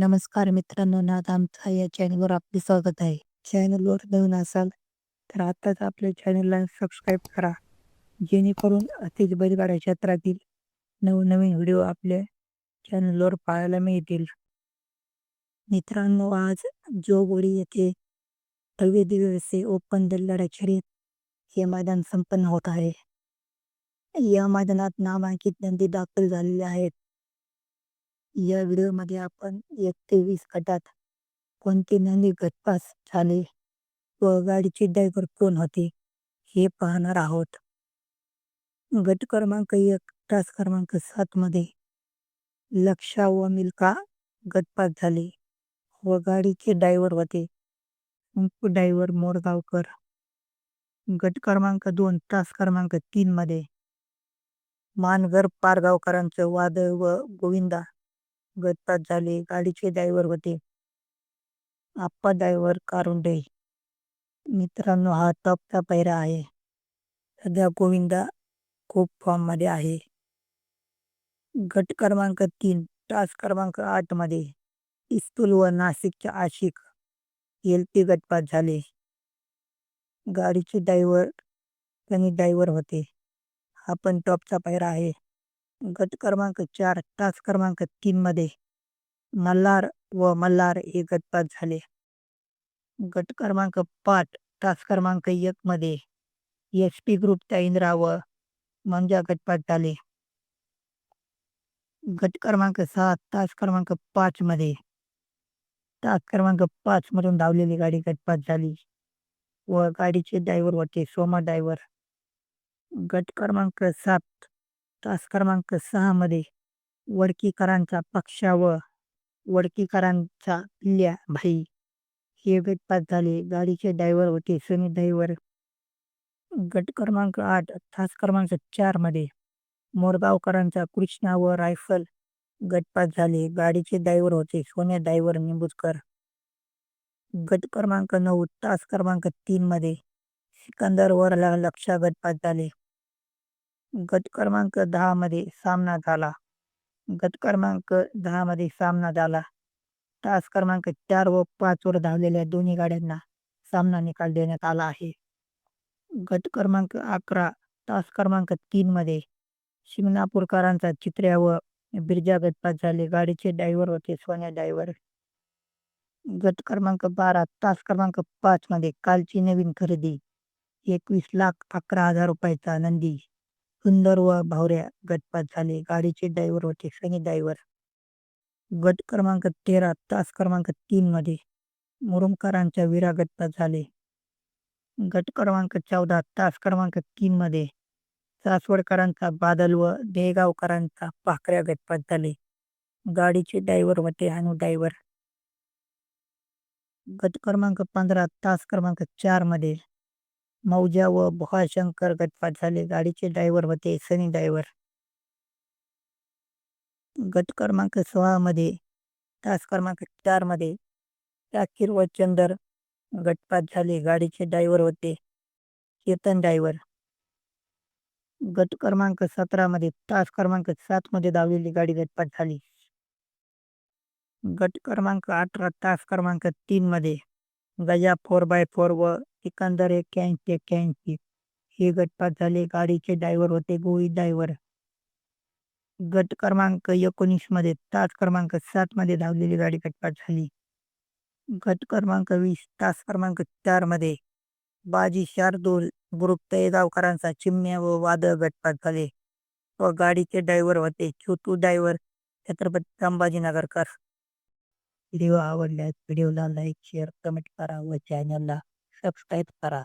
नमस्कार मित्रांनो नाद आमचा या चॅनलवर आपले स्वागत आहे. चॅनलवर नवीन असाल तर आताच आपल्या चॅनलला सबस्क्राईब करा. जेणेकरून अतिच बैलगाड्या क्षेत्रातील नवनवीन व्हिडिओ आपल्या चॅनलवर पाहायला मिळतील. मित्रांनो आज जोगोडी येथे दहावे दिवसीय ओपन दल्लाडा शर्यत हे मैदान संपन्न होत आहे. या मैदानात नामांकित नंदी दाखल झालेले आहेत. या व्हिडिओमध्ये आपण एक ते वीस गटात कोणते नंदी गटपास झाले व गाडीचे ड्रायव्हर कोण होते हे पाहणार आहोत. गट क्रमांक एक तास क्रमांक सात मध्ये लक्षा व मिल्का गटपास झाले व गाडीचे ड्रायव्हर होते ड्रायव्हर मोरगावकर. गट क्रमांक दोन तास क्रमांक तीन मध्ये मानगर पारगावकरांचं वादळ व गोविंदा गटपात झाले. गाडीचे ड्रायव्हर होते. आप्पा ड्रायव्हर कारुंडे. मित्रांनो हा टॉपचा पैरा आहे. सध्या गोविंदा खूप फॉर्ममध्ये आहे. गट क्रमांक तीन तास क्रमांक आठमध्ये इस्तूल व नाशिकच्या आशिक एल पी गटपात झाले. गाडीचे ड्रायव्हर त्यांनी ड्रायव्हर होते. हा पण टॉपचा पैरा आहे. गट क्रमांक चार तास क्रमांक तीन मध्ये मल्हार व मल्हार हे गटपात झाले. गट क्रमांक पाच तास क्रमांक एक मध्ये एस पी ग्रुपचा इंद्रा व मंजा गटपात झाले. गट क्रमांक सात तास क्रमांक पाच मध्ये तास क्रमांक पाच मधून धावलेली गाडी गटपात झाली व गाडीचे ड्रायव्हर होते सोमा ड्रायव्हर गट क्रमांक सात तास क्रमांक सहा मध्ये वडकीकरांचा पक्षा व वडकीकरांचा पिल्ल्या भाई हे गटपात झाले. गाडीचे ड्रायव्हर होते सुनील ड्रायव्हर गट क्रमांक आठ तास क्रमांक चारमध्ये मोरगावकरांचा कृष्णा व रायफल गटपात झाले. गाडीचे ड्रायव्हर होते सोन्या ड्रायव्हर निंबूजकर गट क्रमांक नऊ तास क्रमांक तीन मध्ये सिकंदर वरला लक्षा गटपात झाले. गट क्रमांक दहा मध्ये सामना झाला. गट क्रमांक दहा मध्ये सामना झाला. तास क्रमांक चार व पाच वर धावलेल्या दोन्ही गाड्यांना सामना निकाल देण्यात आला आहे. गट क्रमांक अकरा तास क्रमांक तीन मध्ये शिंगणापूरकरांचा चित्र्या व बिरजा गटपात झाले. गाडीचे ड्रायव्हर होते सोन्या ड्रायव्हर. गट क्रमांक बारा तास क्रमांक पाच मध्ये कालची नवीन खरेदी एकवीस लाख अकरा हजार रुपयाचा नंदी. सुंदर व भावऱ्या गटपात झाले. गाडीचे ड्रायव्हर होते. सनी ड्रायव्हर गट क्रमांक तेरा तास क्रमांक तीन मध्ये मुरुमकरांच्या विरा गटपात झाले. गट क्रमांक चौदा तास क्रमांक तीन मध्ये सासवडकरांचा बादल व देगावकरांचा पाखऱ्या गटपात झाले. गाडीचे ड्रायव्हर होते हानू ड्रायव्हर गट क्रमांक पंधरा तास क्रमांक चारमध्ये मौजा व भुवाशंकर गटपात झाले. गाडीचे ड्रायव्हर होते सनी ड्रायव्हर. गट क्रमांक सोळा मध्ये तास क्रमांक चारमध्ये शाकीर व चंदर गटपात झाले. गाडीचे ड्रायव्हर होते चेतन ड्रायव्हर. गट क्रमांक सतरा मध्ये तास क्रमांक सात मध्ये धावलेली गाडी गटपात झाली. गट क्रमांक अठरा तास क्रमांक तीन मध्ये गजा फोर बाय फोर व सिकंदर एक्क्याऐंशी एक्क्याऐंशी. हे गटपात झाले. गाडीचे ड्रायव्हर होते. गोविंद ड्रायव्हर गट क्रमांक एकोणीसमध्ये तास क्रमांक सात मध्ये धावलेली गाडी गटपात झाली. गट क्रमांक वीस तास क्रमांक चारमध्ये बाजी शार्दूल ग्रुप तळेगावकरांचा चिमण्या व वादळ गटपात झाले. व गाडीचे ड्रायव्हर होते. छोटू ड्रायव्हर छत्रपती संभाजीनगरकर व्हिडिओ आवडल्यास व्हिडिओला लाईक शेअर कमेंट करा व चॅनलला सबस्क्राईब करा